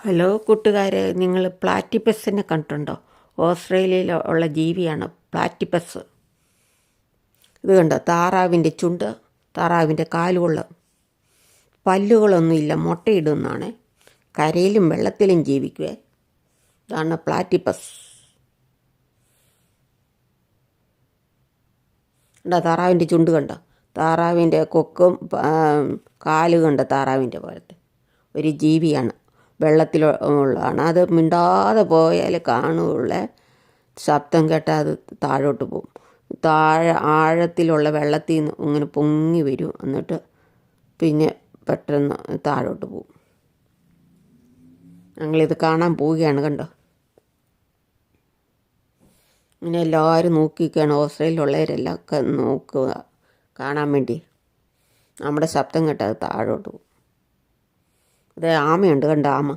Hello കൂട്ടുകാരെ നിങ്ങൾ പ്ലാറ്റിപ്പസിനെ കണ്ടിട്ടുണ്ടോ? ഓസ്ട്രേലിയയിൽ ഉള്ള ജീവിയാണ് പ്ലാറ്റിപ്പസ്. ഇത് കണ്ടോ? താറാവിന്റെ ചുണ്ട് താറാവിന്റെ കാലുകൾ പല്ലുകളൊന്നുമില്ല മുട്ടയിടുന്നതാണ്. കരയിലും വെള്ളത്തിലും ജീവിക്കുവേ. ഇതാണ് പ്ലാറ്റിപ്പസ്. കണ്ടോ? താറാവിന്റെ ചുണ്ട് കണ്ടോ? താറാവിന്റെ കൊക്കും കാൽ കണ്ടോ? താറാവിന്റെ പോലത്തെ ഒരു ജീവിയാണ്. വെള്ളത്തിൽ ഉള്ളതാണ്. അത് മിണ്ടാതെ പോയാൽ കാണുകയുള്ള ശബ്ദം കേട്ടാൽ അത് താഴോട്ട് പോകും. താഴെ ആഴത്തിലുള്ള വെള്ളത്തിൽ നിന്ന് ഇങ്ങനെ പൊങ്ങി വരും. എന്നിട്ട് പിന്നെ പെട്ടെന്ന് താഴോട്ട് പോകും. ഞങ്ങളിത് കാണാൻ പോവുകയാണ് കണ്ടോ? ഇങ്ങനെ എല്ലാവരും നോക്കിയിരിക്കുകയാണ്. ഓസ്ട്രേലിയയിലുള്ളവരെല്ലാം ഒക്കെ നോക്കുക. കാണാൻ വേണ്ടി. നമ്മുടെ ശബ്ദം കേട്ടാൽ താഴോട്ട് പോകും. അതെ ആമയുണ്ട് കണ്ട ആമ?